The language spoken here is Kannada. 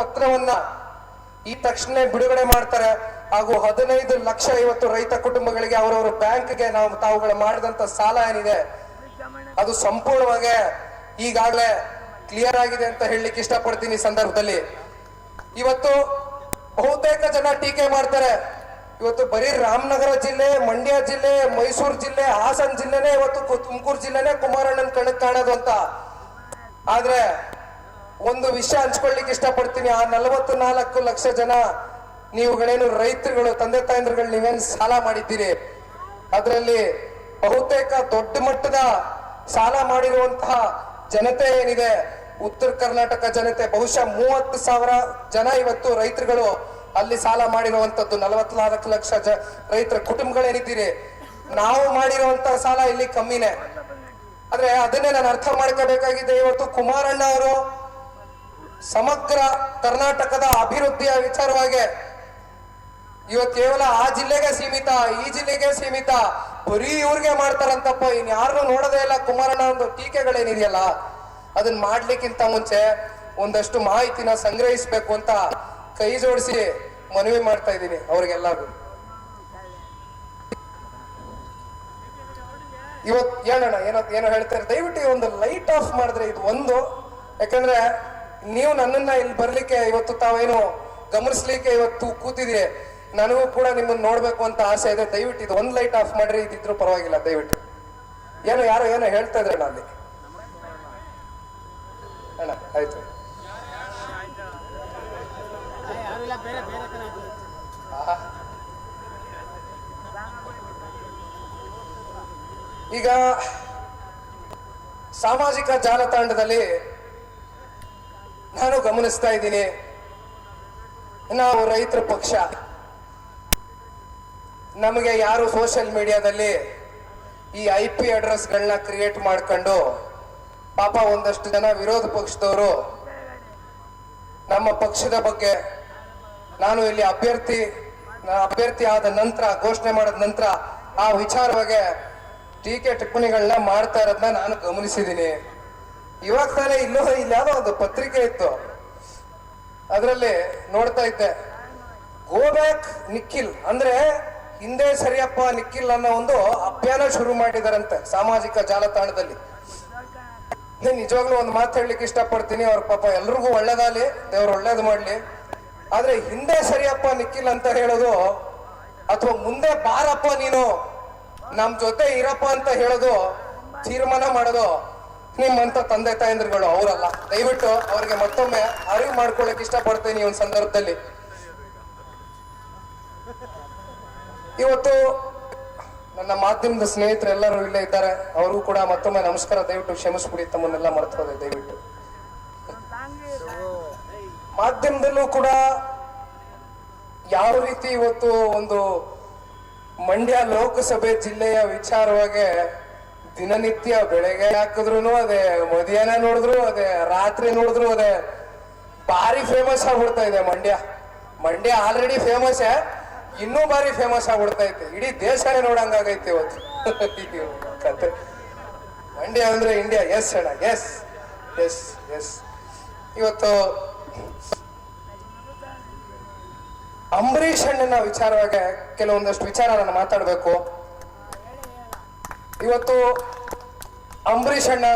ಪತ್ರವನ್ನ ಈ ತಕ್ಷಣ ಬಿಡುಗಡೆ ಮಾಡ್ತಾರೆ. ಹಾಗೂ ಹದಿನೈದು ಲಕ್ಷ ಇವತ್ತು ರೈತ ಕುಟುಂಬಗಳಿಗೆ ಅವರವರ ಬ್ಯಾಂಕ್ಗೆ ನಾವು ತಾವುಗಳು ಮಾಡಿದಂತ ಸಾಲ ಏನಿದೆ, ಅದು ಸಂಪೂರ್ಣವಾಗಿ ಈಗಾಗಲೇ ಕ್ಲಿಯರ್ ಆಗಿದೆ ಅಂತ ಹೇಳಲಿಕ್ಕೆ ಇಷ್ಟಪಡ್ತೀನಿ ಸಂದರ್ಭದಲ್ಲಿ. ಇವತ್ತು ಬಹುತೇಕ ಜನ ಟೀಕೆ ಮಾಡ್ತಾರೆ. ಇವತ್ತು ಬರೀ ರಾಮನಗರ ಜಿಲ್ಲೆ, ಮಂಡ್ಯ ಜಿಲ್ಲೆ, ಮೈಸೂರು ಜಿಲ್ಲೆ, ಹಾಸನ ಜಿಲ್ಲೆನೇ, ಇವತ್ತು ತುಮಕೂರು ಜಿಲ್ಲೆನೇ ಕುಮಾರಣ್ಣನ ಕಣಕ್ ಕಾಣೋದು ಅಂತ. ಆದ್ರೆ ಒಂದು ವಿಷಯ ಹಂಚ್ಕೊಳ್ಳಿಕ್ಕೆ ಇಷ್ಟಪಡ್ತೀನಿ. ಆ ನಲವತ್ತು ನಾಲ್ಕು ಲಕ್ಷ ಜನ ನೀವುಗಳೇನು ರೈತರುಗಳು, ತಂದೆ ತಾಯಂದ್ರುಗಳು, ನೀವೇನು ಸಾಲ ಮಾಡಿದ್ದೀರಿ? ಅದರಲ್ಲಿ ಬಹುತೇಕ ದೊಡ್ಡ ಮಟ್ಟದ ಸಾಲ ಮಾಡಿರುವಂತಹ ಜನತೆ ಏನಿದೆ? ಉತ್ತರ ಕರ್ನಾಟಕ ಜನತೆ, ಬಹುಶಃ ಮೂವತ್ತು ಸಾವಿರ ಜನ ಇವತ್ತು ರೈತರುಗಳು ಅಲ್ಲಿ ಸಾಲ ಮಾಡಿರುವಂತದ್ದು ನಲವತ್ನಾಲ್ಕು ಲಕ್ಷ ಜ ರೈತರ ಕುಟುಂಬಗಳೇನಿದ್ದೀರಿ? ನಾವು ಮಾಡಿರುವಂತಹ ಸಾಲ ಇಲ್ಲಿ ಕಮ್ಮಿನೇ. ಆದ್ರೆ ಅದನ್ನೇ ನಾನು ಅರ್ಥ ಮಾಡ್ಕೋಬೇಕಾಗಿದೆ. ಇವತ್ತು ಕುಮಾರಣ್ಣ ಅವರು ಸಮಗ್ರ ಕರ್ನಾಟಕದ ಅಭಿವೃದ್ಧಿಯ ವಿಚಾರವಾಗಿ ಇವತ್ತು ಕೇವಲ ಆ ಜಿಲ್ಲೆಗೆ ಸೀಮಿತ, ಈ ಜಿಲ್ಲೆಗೆ ಸೀಮಿತ, ಬರೀ ಇವ್ರಿಗೆ ಮಾಡ್ತಾರಂತಪ್ಪ, ಇನ್ ಯಾರನ್ನೂ ನೋಡೋದೇ ಇಲ್ಲ ಕುಮಾರಣ್ಣ ಒಂದು ಟೀಕೆಗಳೇನಿದೆಯಲ್ಲ ಅದನ್ನ ಮಾಡ್ಲಿಕ್ಕಿಂತ ಮುಂಚೆ ಒಂದಷ್ಟು ಮಾಹಿತಿನ ಸಂಗ್ರಹಿಸ್ಬೇಕು ಅಂತ ಕೈ ಜೋಡಿಸಿ ಮನವಿ ಮಾಡ್ತಾ ಇದ್ದೀನಿ ಅವ್ರಿಗೆಲ್ಲರಿಗೂ. ಇವತ್ ಹೇಳೋಣ, ಏನೋ ಏನೋ ಹೇಳ್ತಾರೆ ದಯವಿಟ್ಟು ಒಂದು ಲೈಟ್ ಆಫ್ ಮಾಡಿದ್ರೆ ಇದು ಒಂದು, ಯಾಕಂದ್ರೆ ನೀವು ನನ್ನನ್ನ ಇಲ್ಲಿ ಬರ್ಲಿಕ್ಕೆ ಇವತ್ತು ತಾವೇನು ಗಮನಿಸ್ಲಿಕ್ಕೆ ಇವತ್ತು ಕೂತಿದ್ದೀರಿ? ನನಗೂ ಕೂಡ ನಿಮ್ಮನ್ನ ನೋಡ್ಬೇಕು ಅಂತ ಆಸೆ ಇದೆ. ದಯವಿಟ್ಟು ಇದು ಒಂದ್ ಲೈಟ್ ಆಫ್ ಮಾಡ್ರಿ. ಇದಿದ್ರು ಪರವಾಗಿಲ್ಲ. ದಯವಿಟ್ಟು. ಏನು, ಯಾರೋ ಏನೋ ಹೇಳ್ತಾ ಇದ್ರಣ್ಣ ಅಲ್ಲಿ. ಅಣ್ಣ, ಆಯ್ತು. ಈಗ ಸಾಮಾಜಿಕ ಜಾಲತಾಣದಲ್ಲಿ ನಾನು ಗಮನಿಸ್ತಾ ಇದ್ದೀನಿ. ನಾವು ರೈತರ ಪಕ್ಷ. ನಮಗೆ ಯಾರು ಸೋಷಿಯಲ್ ಮೀಡಿಯಾದಲ್ಲಿ ಈ ಐ ಪಿ ಅಡ್ರೆಸ್ಗಳನ್ನ ಕ್ರಿಯೇಟ್ ಮಾಡ್ಕೊಂಡು ಪಾಪ ಒಂದಷ್ಟು ಜನ ವಿರೋಧ ಪಕ್ಷದವರು ನಮ್ಮ ಪಕ್ಷದ ಬಗ್ಗೆ ನಾನು ಇಲ್ಲಿ ಅಭ್ಯರ್ಥಿ ಅಭ್ಯರ್ಥಿ ಆದ ನಂತರ, ಘೋಷಣೆ ಮಾಡಿದ ನಂತರ ಆ ವಿಚಾರವಾಗಿ ಟೀಕೆ ಟಿಪ್ಪಣಿಗಳನ್ನ ಮಾಡ್ತಾ ಇರೋದನ್ನ ನಾನು ಗಮನಿಸಿದ್ದೀನಿ. ಇವಾಗ ತಾನೇ ಇಲ್ಲೋ ಇಲ್ಲಾನೋ ಒಂದು ಪತ್ರಿಕೆ ಇತ್ತು. ಅದರಲ್ಲಿ ನೋಡ್ತಾ ಇದ್ದೆ. ಗೋ ಬ್ಯಾಕ್ ನಿಖಿಲ್ ಅಂದ್ರೆ ಹಿಂದೆ ಸರಿಯಪ್ಪ ನಿಖಿಲ್ ಅನ್ನೋ ಒಂದು ಅಭಿಯಾನ ಶುರು ಮಾಡಿದಾರಂತೆ ಸಾಮಾಜಿಕ ಜಾಲತಾಣದಲ್ಲಿ. ನಿಜವಾಗ್ಲೂ ಒಂದು ಮಾತು ಹೇಳಲಿಕ್ಕೆ ಇಷ್ಟಪಡ್ತೀನಿ. ಅವ್ರ ಪಾಪ ಎಲ್ರಿಗೂ ಒಳ್ಳೇದಾಗಲಿ, ದೇವ್ರು ಒಳ್ಳೇದು ಮಾಡ್ಲಿ. ಆದ್ರೆ ಹಿಂದೆ ಸರಿಯಪ್ಪ ನಿಖಿಲ್ ಅಂತ ಹೇಳೋದು, ಅಥವಾ ಮುಂದೆ ಬಾರಪ್ಪ ನೀನು, ನಮ್ ಜೊತೆ ಇರಪ್ಪ ಅಂತ ಹೇಳೋದು, ತೀರ್ಮಾನ ಮಾಡೋದು ನಿಮ್ಮಂತ ತಂದೆ ತಾಯಂದ್ರುಗಳು ಅವರಲ್ಲ. ದಯವಿಟ್ಟು ಅವ್ರಿಗೆ ಮತ್ತೊಮ್ಮೆ ಅರಿವು ಮಾಡ್ಕೊಳಕ್ ಇಷ್ಟಪಡ್ತೀನಿ ಈ ಒಂದು ಸಂದರ್ಭದಲ್ಲಿ. ಇವತ್ತು ನನ್ನ ಮಾಧ್ಯಮದ ಸ್ನೇಹಿತರೆಲ್ಲರೂ ಇಲ್ಲೇ ಇದ್ದಾರೆ. ಅವರು ಕೂಡ ಮತ್ತೊಮ್ಮೆ ನಮಸ್ಕಾರ ದಯವಿಟ್ಟು ಕ್ಷಮಿಸ್ಬಿಡಿ, ತಮ್ಮನ್ನೆಲ್ಲ ಮರ್ತೋದೆ ದಯವಿಟ್ಟು. ಮಾಧ್ಯಮದಲ್ಲೂ ಕೂಡ ಯಾವ ರೀತಿ ಇವತ್ತು ಒಂದು ಮಂಡ್ಯ ಲೋಕಸಭೆ ಜಿಲ್ಲೆಯ ವಿಚಾರವಾಗಿ ದಿನನಿತ್ಯ ಬೆಳಗ್ಗೆ ಹಾಕಿದ್ರು ಅದೇ ಮಧ್ಯಾಹ್ನ ನೋಡಿದ್ರು ಅದೇ, ರಾತ್ರಿ ನೋಡಿದ್ರು ಅದೇ, ಭಾರಿ ಫೇಮಸ್ ಆಗ್ಬಿಡ್ತಾ ಇದೆ ಮಂಡ್ಯ. ಮಂಡ್ಯ ಆಲ್ರೆಡಿ ಫೇಮಸ್ ಇನ್ನೂ ಭಾರಿ ಫೇಮಸ್ ಆಗ್ಬಿಡ್ತಾ ಐತೆ. ಇಡೀ ದೇಶನೇ ನೋಡಂಗಾಗೈತೆ ಇವತ್ತು. ಮಂಡ್ಯ ಅಂದ್ರೆ ಇಂಡಿಯಾ ಎಸ್ ಅಣ್ಣ. ಎಸ್ ಎಸ್ ಎಸ್ ಇವತ್ತು ಅಂಬರೀಷ್ ಅಣ್ಣನ ವಿಚಾರವಾಗಿ ಕೆಲವೊಂದಷ್ಟು ವಿಚಾರ ನಾನು ಮಾತಾಡಬೇಕು. ಇವತ್ತು ಅಂಬರೀಷ್ ಅಣ್ಣ